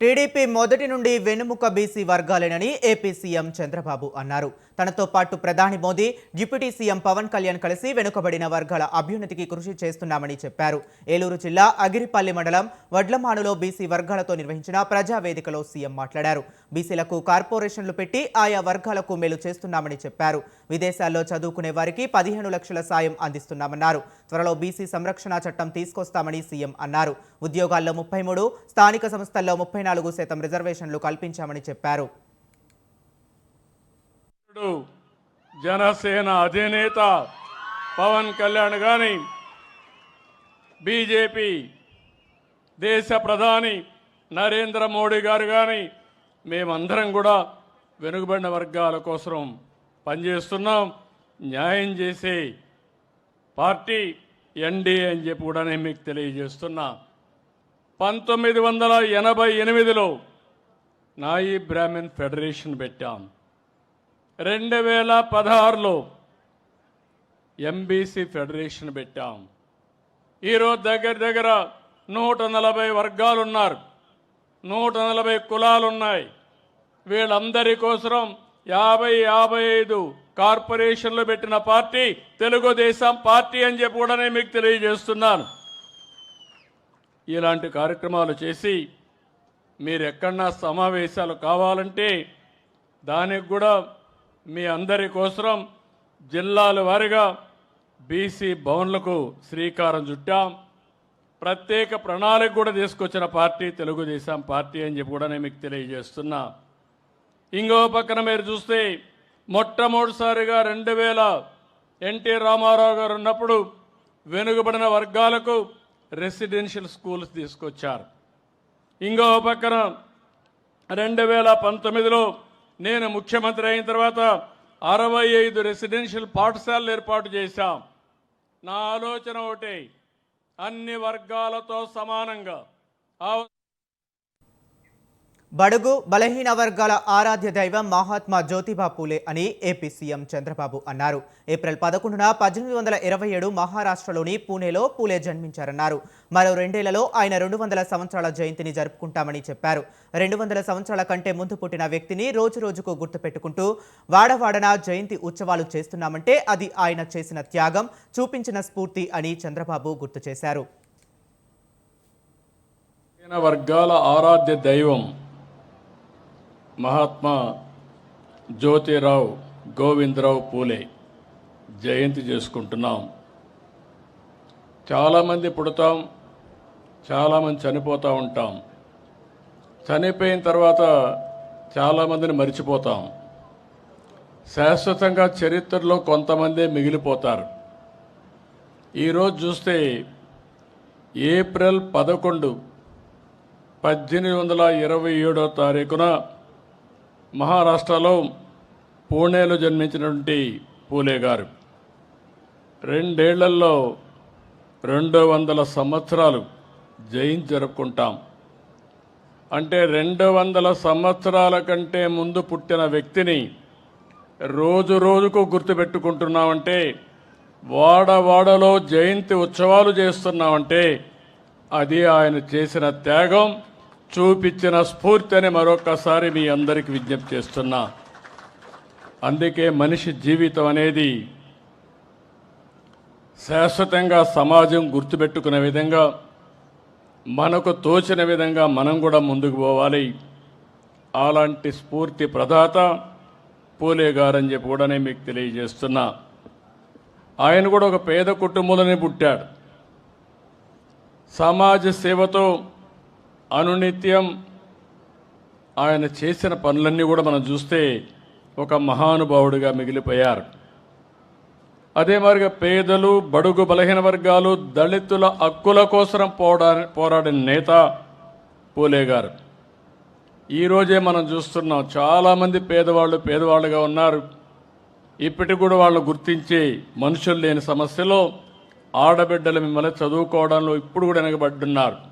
TDP మొదటి నుండి వెనుముక బీసీ వర్గాలేనని ఏపీ సీఎం చంద్రబాబు అన్నారు. తనతో పాటు ప్రధాని మోదీ డిప్యూటీ సీఎం పవన్ కళ్యాణ్ కలిసి వెనుకబడిన వర్గాల అభ్యున్నతికి కృషి చేస్తున్నామని చెప్పారు. ఏలూరు జిల్లా అగిరిపల్లి మండలం వడ్లమానులో బీసీ వర్గాలతో నిర్వహించిన ప్రజావేదికలో సీఎం మాట్లాడారు. బీసీలకు కార్పొరేషన్లు పెట్టి ఆయా వర్గాలకు మేలు చేస్తున్నామని చెప్పారు. విదేశాల్లో చదువుకునే వారికి పదిహేను లక్షల సాయం అందిస్తున్నామన్నారు. త్వరలో బీసీ సంరక్షణ చట్టం తీసుకొస్తామని సీఎం అన్నారు. ఉద్యోగాల్లో ముప్పై మూడు స్థానిక సంస్థల్లో ముప్పై నాలుగు శాతం రిజర్వేషన్లు కల్పించామని చెప్పారు. జనసేన అధినేత పవన్ కళ్యాణ్ గాని బీజేపీ దేశ ప్రధాని నరేంద్ర మోడీ గారు కానీ మేమందరం కూడా వెనుకబడిన వర్గాల కోసం పనిచేస్తున్నాం. న్యాయం చేసే పార్టీ ఎన్డీఏ అని చెప్పి కూడా నేను మీకు తెలియజేస్తున్నా. పంతొమ్మిది వందల ఎనభై ఎనిమిదిలో నాయి బ్రాహ్మణ్ ఫెడరేషన్ పెట్టాం. రెండు వేల పదహారులో ఎంబీసీ ఫెడరేషన్ పెట్టాం. ఈరోజు దగ్గర దగ్గర నూట నలభై వర్గాలు ఉన్నారు నూట నలభై కులాలు ఉన్నాయి వీళ్ళందరి కోసం యాభై యాభై ఐదు కార్పొరేషన్లు పెట్టిన పార్టీ తెలుగుదేశం పార్టీ అని చెప్పి కూడా నేను మీకు తెలియజేస్తున్నాను. ఇలాంటి కార్యక్రమాలు చేసి మీరు ఎక్కడన్నా సమావేశాలు కావాలంటే దానికి కూడా మీ అందరి కోసం జిల్లాల వారీగా బీసీ భవన్లకు శ్రీకారం చుట్టాం. ప్రత్యేక ప్రణాళిక కూడా తీసుకొచ్చిన పార్టీ తెలుగుదేశం పార్టీ అని చెప్పి కూడా నేను మీకు తెలియజేస్తున్నా. ఇంకో పక్కన మీరు చూస్తే మొట్టమొదటిసారిగా రెండు వేల ఎన్టీ రామారావు గారు ఉన్నప్పుడు వెనుకబడిన వర్గాలకు రెసిడెన్షియల్ స్కూల్స్ తీసుకొచ్చారు. ఇంకో పక్కన రెండు వేల పంతొమ్మిదిలో నేను ముఖ్యమంత్రి అయిన తర్వాత అరవై ఐదు రెసిడెన్షియల్ పాఠశాలలు ఏర్పాటు చేశాం. నా ఆలోచన ఒకటే. అన్ని వర్గాలతో సమానంగా. బడుగు బలహీన వర్గాల ఆరాధ్య దైవం మహాత్మా జ్యోతిబా పూలే అని ఏపీ సీఎం చంద్రబాబు అన్నారు. ఏప్రిల్ పదకొండున పద్దెనిమిది వందల ఇరవై ఏడు మహారాష్ట్రలోని పూణేలో పూలే జన్మించారన్నారు. మరో రెండేళ్ళలో ఆయన రెండు వందల సంవత్సరాల జయంతిని జరుపుకుంటామని చెప్పారు. రెండు వందల సంవత్సరాల కంటే ముందు పుట్టిన వ్యక్తిని రోజు రోజుకు గుర్తుపెట్టుకుంటూ వాడవాడన జయంతి ఉత్సవాలు చేస్తున్నామంటే అది ఆయన చేసిన త్యాగం చూపించిన స్ఫూర్తి అని చంద్రబాబు గుర్తు చేశారు. వర్గాల ఆరాధ్య దైవం మహాత్మా జ్యోతిరావు గోవిందరావు పూలే. జయంతి చేసుకుంటున్నాం. చాలామంది పుడతాం చాలామంది చనిపోతూ ఉంటాం. చనిపోయిన తర్వాత చాలామందిని మర్చిపోతాం. శాశ్వతంగా చరిత్రలో కొంతమందే మిగిలిపోతారు. ఈరోజు చూస్తే ఏప్రిల్ పదకొండు పద్దెనిమిది వందల ఇరవై ఏడో తారీఖున మహారాష్ట్రలో పూణేలో జన్మించినటువంటి పూలే గారు. రెండేళ్ళలో రెండు వందల సంవత్సరాలు జైన్ జరుపుకుంటాం. అంటే రెండు వందల సంవత్సరాల కంటే ముందు పుట్టిన వ్యక్తిని రోజు రోజుకు గుర్తుపెట్టుకుంటున్నామంటే వాడవాడలో జయంతి ఉత్సవాలు చేస్తున్నామంటే అది ఆయన చేసిన త్యాగం చూపించిన స్ఫూర్తిని మరొకసారి మీ అందరికి విజ్ఞప్తి చేస్తున్నా. అందుకే మనిషి జీవితం అనేది శాశ్వతంగా సమాజం గుర్తుపెట్టుకునే విధంగా మనకు తోచిన విధంగా మనం కూడా ముందుకు పోవాలి. అలాంటి స్ఫూర్తి ప్రదాత పూలే గారని చెప్పి కూడా నేను మీకు తెలియజేస్తున్నా. ఆయన కూడా ఒక పేద కుటుంబంలోనే పుట్టాడు. సమాజ సేవతో అనునిత్యం ఆయన చేసిన పనులన్నీ కూడా మనం చూస్తే ఒక మహానుభావుడిగా మిగిలిపోయారు. అదే మాదిరిగా పేదలు బడుగు బలహీన వర్గాలు దళితుల హక్కుల కోసం పోడా పోరాడిన నేత పూలే గారు ఈరోజే మనం చూస్తున్నాం చాలామంది పేదవాళ్ళు పేదవాళ్ళుగా ఉన్నారు. ఇప్పటికి కూడా వాళ్ళు గుర్తించి మనుషులు లేని సమస్యలో ఆడబిడ్డలు మిమ్మల్ని చదువుకోవడంలో ఇప్పుడు కూడా వెనకబడ్డున్నారు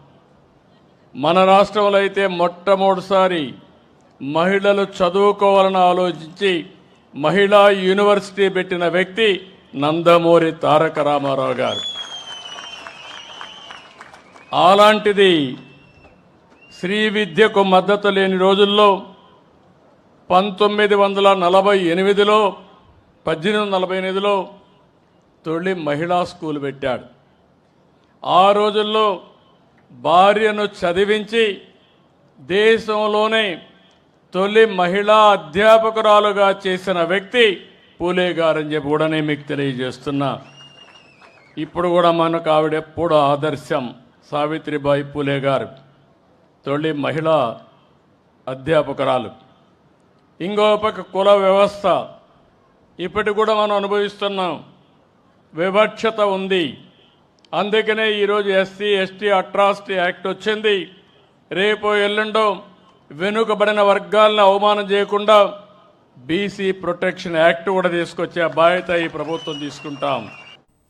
మన రాష్ట్రంలో అయితే మొట్టమొదటిసారి మహిళలు చదువుకోవాలని ఆలోచించి మహిళా యూనివర్సిటీ పెట్టిన వ్యక్తి నందమూరి తారక రామారావు గారు. అలాంటిది శ్రీ విద్యకు మద్దతు లేని రోజుల్లో పంతొమ్మిది వందల నలభై ఎనిమిదిలో పద్దెనిమిది వందల నలభై ఎనిమిదిలో తొలి మహిళా స్కూల్ పెట్టాడు. ఆ రోజుల్లో భార్యను చదివించి దేశంలోనే తొలి మహిళా అధ్యాపకురాలుగా చేసిన వ్యక్తి పూలే గారని చెప్పి కూడానే మీకు తెలియజేస్తున్నా. ఇప్పుడు కూడా మనకు ఆవిడ ఎప్పుడు ఆదర్శం సావిత్రిబాయి పూలే గారు తొలి మహిళా అధ్యాపకురాలు. ఇంకో పక్క కుల వ్యవస్థ. ఇప్పటి కూడా మనం అనుభవిస్తున్నాం వివక్షత ఉంది. అందుకనే ఈరోజు ఎస్సీ ఎస్టీ అట్రాసిటీ యాక్ట్ వచ్చింది. రేపు ఎల్లుండో వెనుకబడిన వర్గాలను అవమానం చేయకుండా బీసీ ప్రొటెక్షన్ యాక్ట్ కూడా తీసుకొచ్చే బాధ్యత ఈ ప్రభుత్వం తీసుకుంటాం.